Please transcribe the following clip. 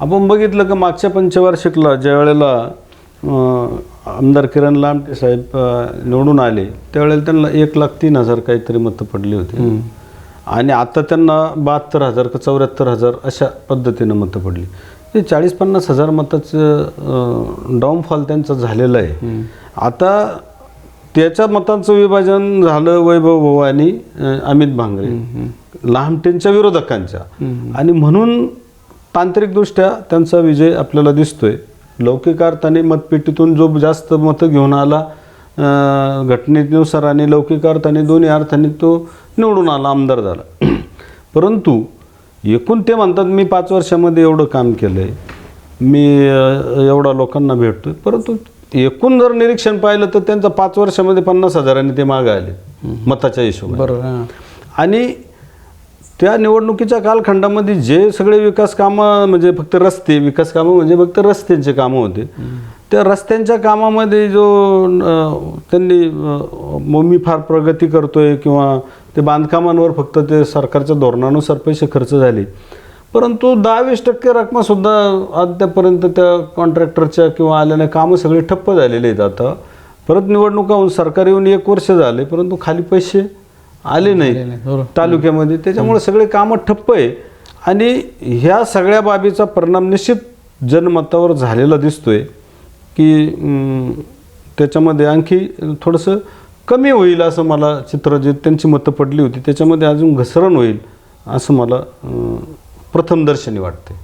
आपण बघितलं का मागच्या पंचवार्षिकला ज्या वेळेला आमदार किरण लामटे साहेब निवडून आले त्यावेळेला त्यांना एक लाख तीन हजार काहीतरी मतं पडली होती. आणि आता त्यांना बहात्तर हजार का चौऱ्याहत्तर हजार अशा पद्धतीनं मतं पडली. ते चाळीस पन्नास हजार मताचं डाऊनफॉल त्यांचा झालेला आहे. आता त्याच्या मतांचं विभाजन झालं वैभव भाऊ आणि अमित भांगरे. लहामटेंच्या विरोधकांच्या. आणि म्हणून तांत्रिकदृष्ट्या त्यांचा विजय आपल्याला दिसतोय. लौकिक अर्थाने मतपेटीतून जो जास्त मतं घेऊन आला घटनेनुसार आणि लौकिक अर्थाने दोन्ही अर्थाने तो निवडून आला आमदार झाला. परंतु एकूण ते म्हणतात मी पाच वर्षामध्ये एवढं काम केलं आहे मी एवढा लोकांना भेटतोय. परंतु एकूण जर निरीक्षण पाहिलं तर त्यांचा पाच वर्षामध्ये पन्नास हजारांनी ते मागे आले मताच्या हिशोबाने. बरोबर. आणि त्या निवडणुकीच्या कालखंडामध्ये जे सगळे विकास कामं म्हणजे फक्त रस्ते विकास कामं म्हणजे फक्त रस्त्यांचे कामं होते. त्या रस्त्यांच्या कामामध्ये जो त्यांनी मम्मी फार प्रगती करतोय किंवा ते बांधकामांवर फक्त ते सरकारच्या धोरणानुसार पैसे खर्च झाले. परंतु दहावीस टक्के रकमासुद्धा अद्यापर्यंत त्या कॉन्ट्रॅक्टरच्या किंवा आलेल्या कामं सगळे ठप्प झालेले आहेत आता. परत निवडणुका होऊन सरकार येऊन एक वर्ष झाले परंतु खाली पैसे आले नाही. तालुक्यामध्ये. त्याच्यामुळे सगळे कामं ठप्प आहे. आणि ह्या सगळ्या बाबीचा परिणाम निश्चित जनमतावर झालेला दिसतोय की त्याच्यामध्ये आणखी थोडंसं कमी होईल असं मला चित्र जे त्यांची मतं पडली होती. त्याच्यामध्ये अजून घसरण होईल असं मला अं, प्रथम दर्शनी वाटते